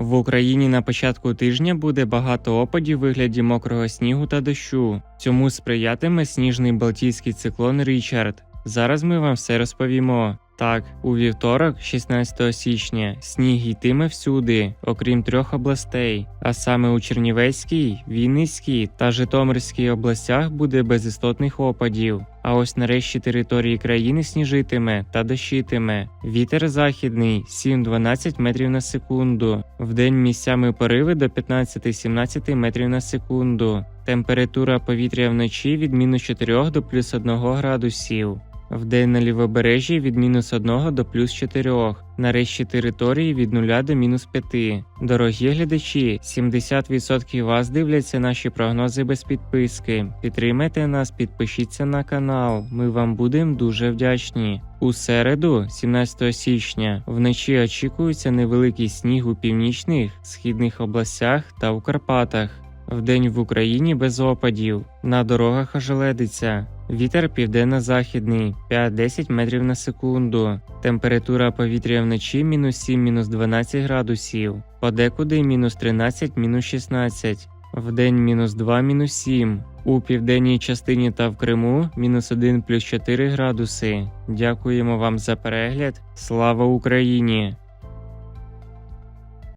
В Україні на початку тижня буде багато опадів у вигляді мокрого снігу та дощу. Цьому сприятиме сніжний балтійський циклон Річард. Зараз ми вам все розповімо. Так, у вівторок, 16 січня, сніг йтиме всюди, окрім трьох областей, а саме у Чернівецькій, Вінницькій та Житомирській областях буде без істотних опадів. А ось нарешті території країни сніжитиме та дощитиме. Вітер західний 7-12 метрів на секунду. Вдень місцями пориви до 15-17 метрів на секунду. Температура повітря вночі від мінус 4 до плюс 1 градусів. Вдень на лівобережжі від мінус 1 до плюс 4, на решті території від 0 до мінус 5. Дорогі глядачі, 70% вас дивляться наші прогнози без підписки. Підтримайте нас, підпишіться на канал. Ми вам будемо дуже вдячні. У середу, 17 січня, вночі очікується невеликий сніг у північних, східних областях та у Карпатах. Вдень в Україні без опадів. На дорогах ожеледиться. Вітер південно-західний 5-10 метрів на секунду. Температура повітря вночі мінус 7 мінус 12 градусів. Подекуди мінус 13 мінус 16. Вдень мінус 2 мінус 7. У південній частині та в Криму мінус 1 плюс 4 градуси. Дякуємо вам за перегляд. Слава Україні!